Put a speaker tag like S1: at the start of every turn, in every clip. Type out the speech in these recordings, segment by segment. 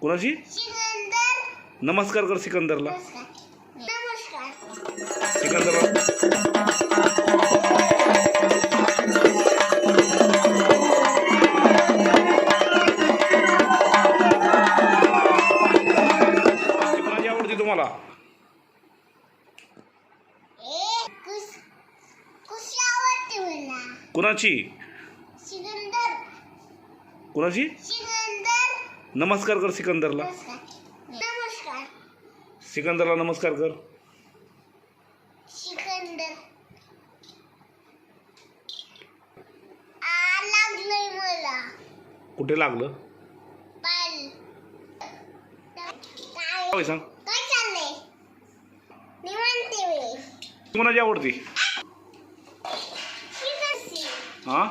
S1: कोणाची?
S2: सिकंदर.
S1: नमस्कार कर सिकंदरला. सिकंदरला कोणाची आवडते तुम्हाला? कोणाची?
S2: सिकंदर.
S1: कोणाची? नमस्कार कर सिकंदरला.
S2: नमस्कार.
S1: सिकंदरला नमस्कार कर.
S2: सिकंदर. आ लागलंय मला.
S1: कुठे लागलं?
S2: पाय काय
S1: सांग?
S2: काय चाललंय? मी.
S1: कोणाची आवडते? हां?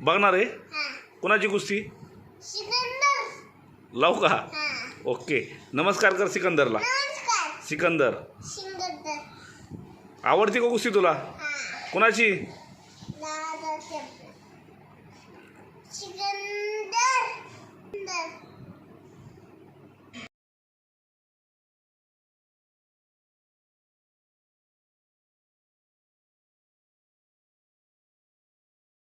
S1: बघणार आहे? कोणाची कुस्ती? लावू का?
S2: हा.
S1: ओके. नमस्कार कर सिकंदरला.
S2: नमस्कार.
S1: सिकंदर. आवडते का कुस्ती तुला? कोणाची?